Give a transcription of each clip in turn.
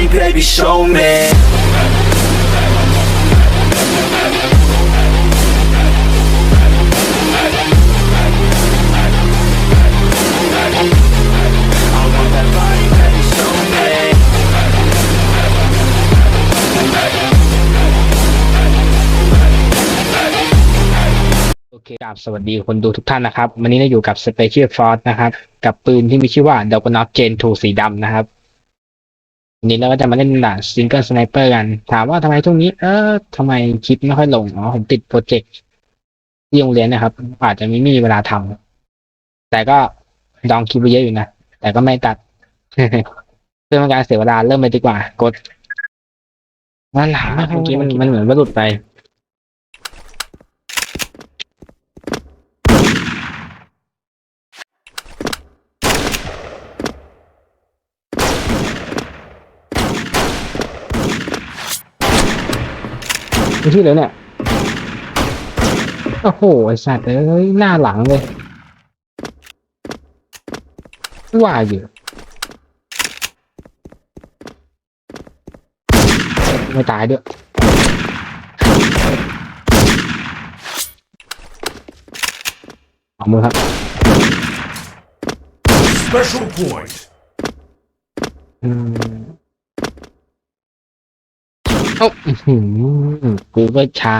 body, baby, show me. โอเคครับสวัสดีคนดูทุกท่านนะครับ วันนี้เราอยู่กับ Special Force นะครับ กับปืนที่มีชื่อว่า d o g n o t Gen 2 สีดำนะครับ วันนี้เราก็จะมาเล่นด่าน Single Sniper กัน ถามว่าทำไมช่วงนี้ เออทำไมคลิปไม่ค่อยลงอ๋อผมติดโปรเจกต์ที่โรงเรียนนะครับ อาจจะไม่มีเวลาทำแต่ก็ดองคลิปไว้เยอะอยู่นะ แต่ก็ไม่ตัดเพื่อเป็นการเสียเวลาเริ่มเลยดีกว่า กดว่าหลังเมื่อกี้มันมันเหมือนว่าหลุดไป ไม่ชื่อเลยเนี่ย โอ้โห ไอสัตว์เอ้ย หน้าหลังเลยว่าอยู่ไม่ตายด้วยเอามือครับ Special point. อืม เอ้าอื้อหือกูก็ช้า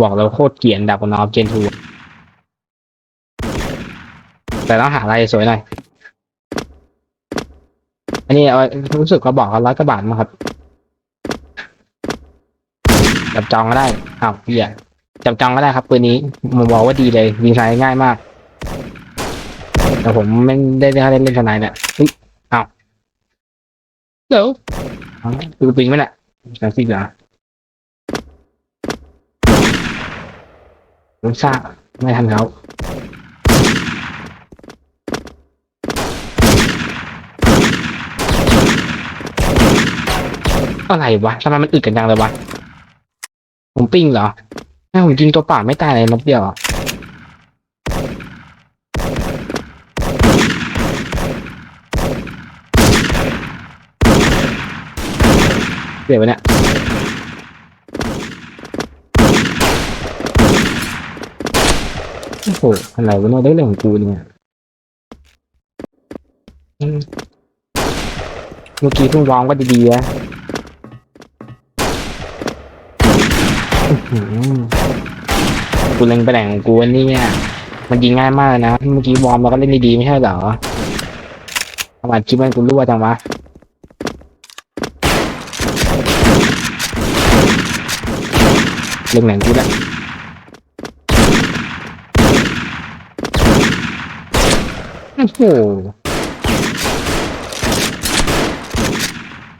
บอกเราโคตรเกลียนดับนอฟเจนทูแต่ต้องหาอะไรสวยหน่อย อันนี้เอารู้สึกเขาบอกเขาร้อยกว่าบาทมั้งครับ จับจองก็ได้อ้าวเหี้ยจับจองก็ได้ครับปืนนี้ผมบอกว่าดีเลยยิงสายง่ายมาก แต่ผมไม่ได้เล่นเล่นสนด์เนี่ยเอ้าวเดี๋ยวอ้าวคือปิงไหมเนี่ยสามสิบเหรอผมทราบไม่ทันเขาอะไรวะทำไมมันอึดกันจังเลยวะ ผมปิ้งเหรอแม่ผมยิงตัวเปล่าไม่ตายเลยนัดเดียวอะเดี๋ยวไปเนี่ยโอ้โหอะไรวะเนี่ยได้เรื่องของกูเนี่ยเมื่อกี้เพิ่งวางก็ดีๆอะ อืมกูเล็งไปไหนของกูอันนี้เนี่ยมันยิงง่ายมากเลยนะ เมื่อกี้วอร์มเราก็เล่นดีๆไม่ใช่เหรอทำไมคลิปมันกูรั่วจังวะเล็งไหนกูละโอ้โห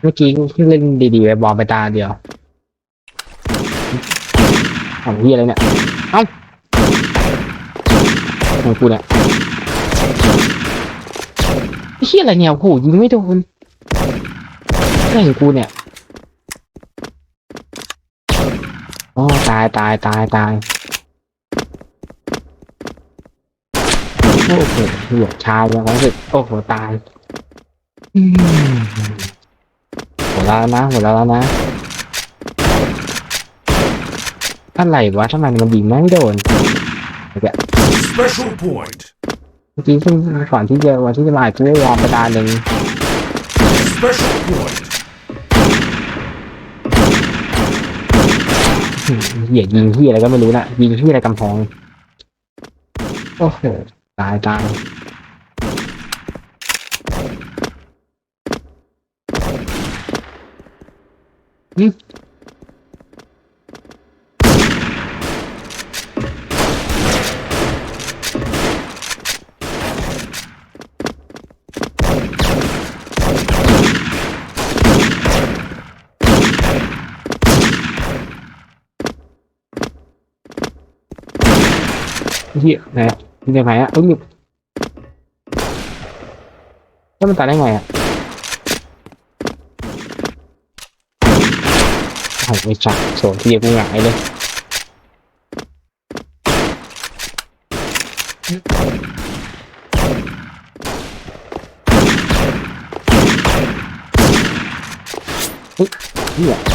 เมื่อกี้กูเล่นดีๆไปบอลไปตาเดียว ของพี่อะไรเนี่ย เอ้าของกูเนี่ยไอ้เฮียอะไรเนี่ยโอ้โหยิงไม่โดนอะไรของกูเนี่ยโอ้ตายตายตายตายโอ้โหหัวชาอย่างรู้สึกโอ้โหตายอืมหัวเราะแล้วนะหัวเราะแล้วนะ อะไรวะทำไมมันยิงไม่โดน Special point. เมื่อกี้ซึ่งก่อนที่จะวันที่จะมากูก็วอร์มประดานหนึ่ง Special point. เหี้ยยิงที่อะไรก็ไม่รู้นะยิงที่อะไรกำแพงโอ้โหตายตายอืม เหี้ยไหนอะยิงจากไหนอะเอ้ยมีแล้วมันตายได้ไงอะ โอ้โหไอ้จัดโสนที่กูหงายเลย อุ๊ยเหี้ยเ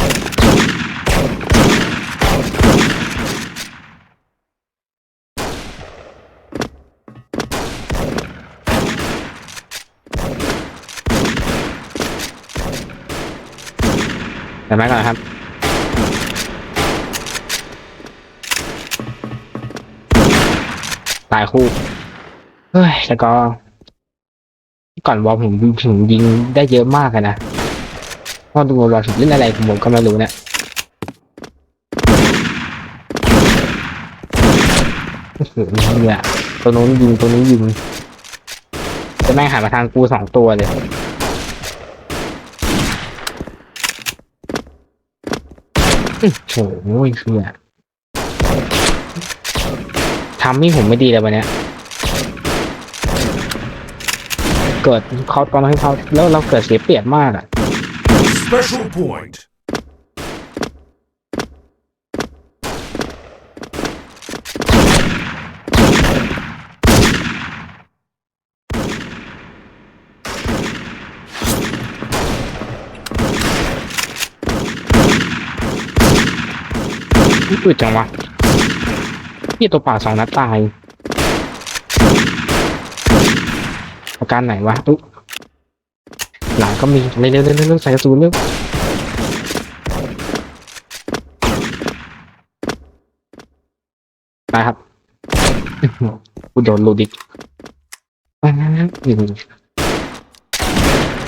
ดี๋ยวมาก่อนนะครับ ตายคู่ เฮ้ย แล้วก็ ก่อนวอลผมผมยิงได้เยอะมากอะนะพอดูวอลผมเล่นอะไรผมก็ไม่รู้เนะโอ้โหเนี่ยตัวนู้นยิงตัวนี้ยิงจะแม่งหันมาทางกูสองตัวเลย โอ้โหเชี่ยทำให้ผมไม่ดีเลยวันเนี้ยเกิดเขาตอนให้เขาแล้วเราเกิดเสียเปรียบมากอะ Special point. อืดจังวะพี่ตัวเปล่าสองนัดตายอาการไหนวะอุ๊หลังก็มีเร็วเร็วเร็วเร็วใส่กระสุนเร็วนะครับกูโดนลูดิกอ้าวนี่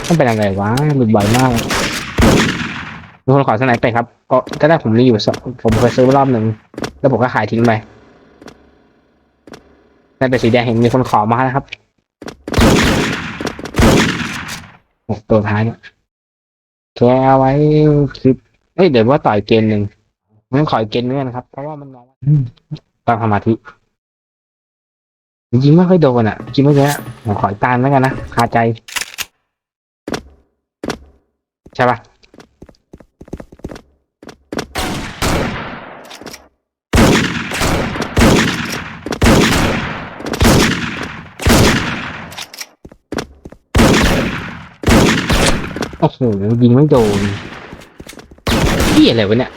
ต้องเป็นอะไรวะหลุดบ่อยมากมีคนขอสไนเปอร์ครับ ก็ก็ได้ผมรีอยู่สองผมเคยซื้อรอบหนึ่งแล้วผมก็ขายทิ้งไปได้เป็นสีแดงเห็นมีคนขอมานะครับโอ้ตัวท้ายเนี่ยแค่เอาไว้คลิปเอ้ยเดี๋ยวว่าต่อยเกมหนึ่งงั้นขออีกเกมนึงนะครับ เพราะว่ามันน้อยอืมตั้งสมาธิจริงๆไม่ค่อยโดนอะจริงไม่เยอะผมขออีกตามแล้วกันนะคาใจ ใช่ปะ โอ้โหยิงไม่โดนพี่อะไรวะเนี่ย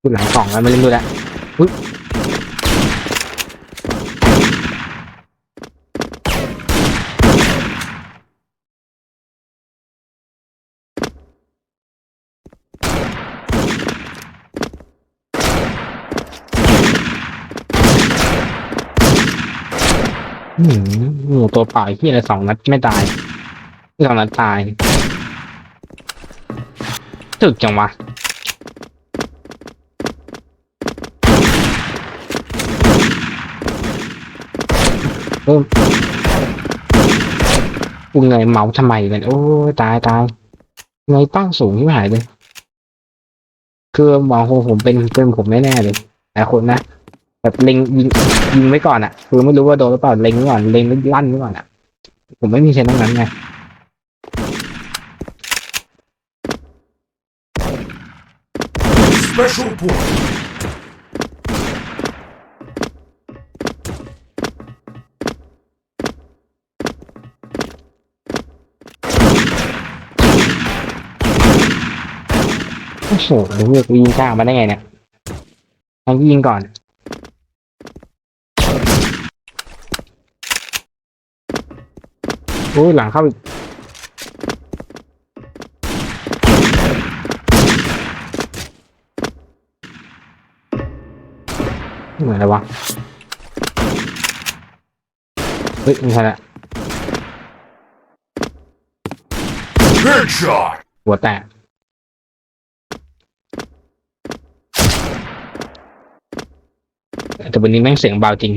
คุณหลังกล่องแล้วมาเล่นด้วยละ หมูตัวเปล่าที่อะไรสองนัดไม่ตายสองนัดตายตึกจังวะเพิ่มกูเงยเมาส์ทำไมกันโอ้ยตายตายเงยตั้งสูงที่หายเลยคือมองผมเป็นเป็นผมแน่ๆเลยแต่คนนะ แบบเล็งยิงยิงไว้ก่อนอะคือไม่รู้ว่าโดนหรือเปล่าเล็งไว้ก่อนเล็งไว้ลั่นไว้ก่อนอะผมไม่มีเชนตรงนั้นไง Special point. โอ้โหเลือกยิงข้ามมาได้ไงเนี่ยทางยิงก่อน โอ้ยหลังเข้าอีกเหมือนอะไรวะ เฮ้ยไม่ใช่ละ Headshot. หัวแตก แต่วันนี้แม่งเสียงเบาจริง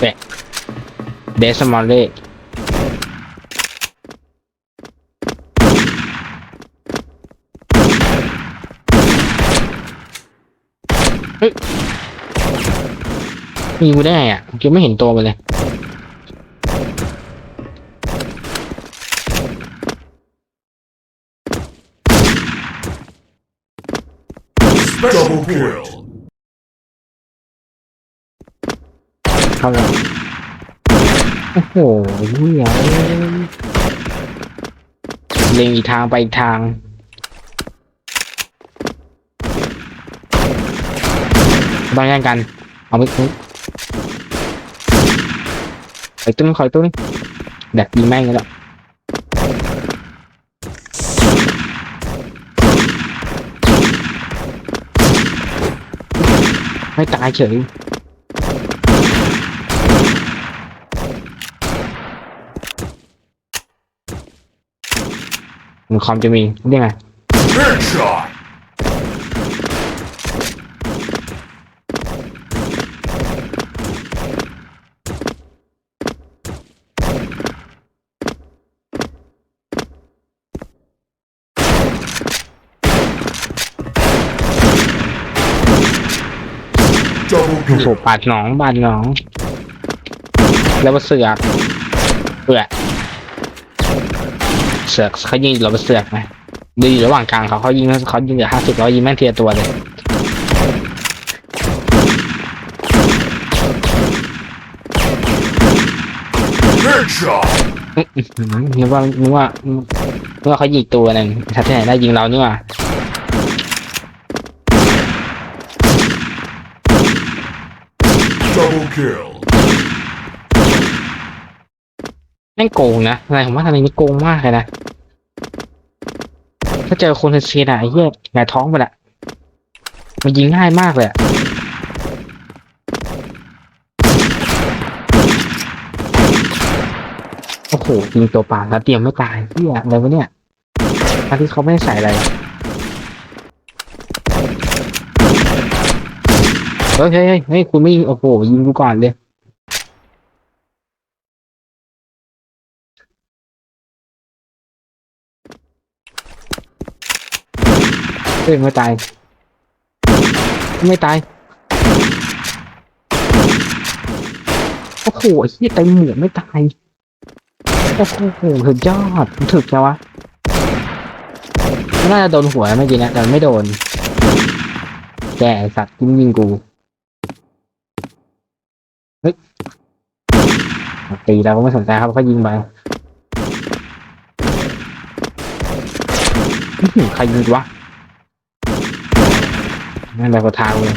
เด็กเดสมอลเล่เฮ้ยยิงกูได้ไงอะยังไม่เห็นตัวมันเลย Double kill. เข้าแล้วโอ้โหเหี้ยเล็งอีกทางไปอีกทางต้องแย่งกัน เอาไปคุไปตุ้นคอยตุ้นแดกยิงแม่งกันแล้วไม่ตายเฉย มันคอมจะมีเรียกไง Headshot. โอ้ Double โห kill. ปาดหนองปาดหนอง แล้วมาเสือกเปื่อ เสือกเขายิงเราไปเสือกไหมดูอยู่ระหว่างกลางเขาเขายิงเขายิงเหลือห้าสิบร้อยยิงแม่งเทียตัวเลย Headshot. อื้อหือนึกว่านึกว่านึกว่าเขายิงตัวหนึ่งถ้าที่ไหนได้ยิงเรานี่หว่า Double kill. แม่งโกงนะอะไรผมว่าทำไมนี่โกงมากเลยนะ ถ้าเจอคนเซียนอะไอ้เหี้ยหงายท้องไปละมันยิงง่ายมากเลยอะโอ้โหยิงตัวป่าแล้วเตรียมไม่ตายเหี้ยอะไรวะเนี่ยทั้งที่เขาไม่ได้ใส่อะไรเฮ้ยเฮ้ยเฮ้ยคุณไม่ยิงโอ้โหยิงกูก่อนเลย ฮ้ยไม่ตาย ไม่ตาย โอ้โหไอ้เหี้ยเต็มหมวกไม่ตาย โอ้โหถึกยอดถึกจังวะมันน่าจะโดนหัวเมื่อกี้นะแต่ไม่โดน แกสัตว์ยิงยิงกู เฮ้ย ตีเราก็ไม่สนใจครับเขายิงไปใครยิงวะ นั่นแบบทางเลย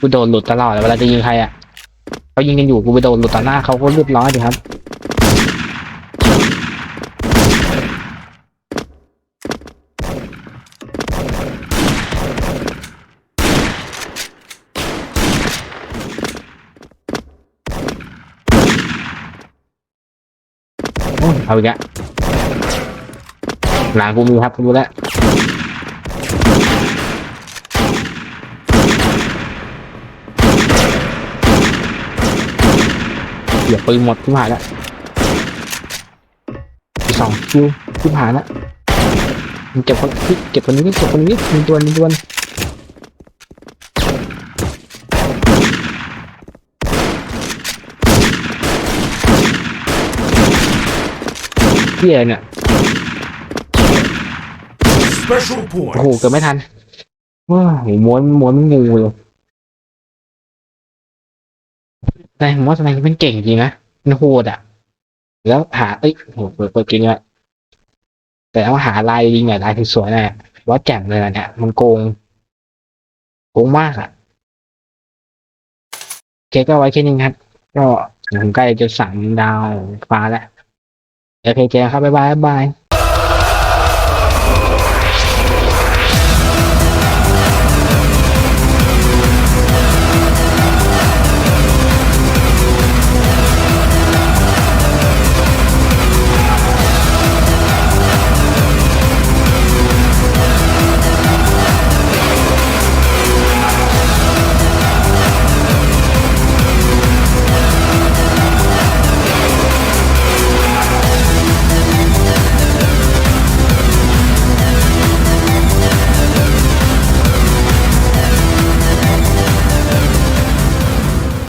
กูโดนหลุดตลอดเลยเวลาจะยิงใครอะเขายิงกันอยู่กูไปโดนหลุดต่อหน้าเขาก็เรียบร้อยดีครับโอ้ยเอาอีกแล้ว หลังกูมีครับกูรู้แล้วเดี๋ยวปืนหมดที่ผ่านแล้วสองคิวที่ผ่านแล้วมึงเก็บคนเก็บคนนี้เก็บคนนี้มีตัวมีตัวเที่อะไรเนี่ย Special โอ้โห points. เกือบไม่ทันว้าวม้วนม้วนงูเลยแต่ผมว่าสไนเปอร์มันเก่งจริงนะมันโหดอะ แล้วหา เอ้ยโหเปิดเปิดกินเลยแต่ว่าหาลายยิงหน่อยลายสวยๆหน่อยว่าแจ่มเลยนะเนี่ย มันโกง โกงมากอะโอเคก็ไว้แค่นี้ครับก็ผมใกล้จะสามดาวฟ้าแล้วโอเคเจอกันครับบ๊ายบายบ๊ายบาย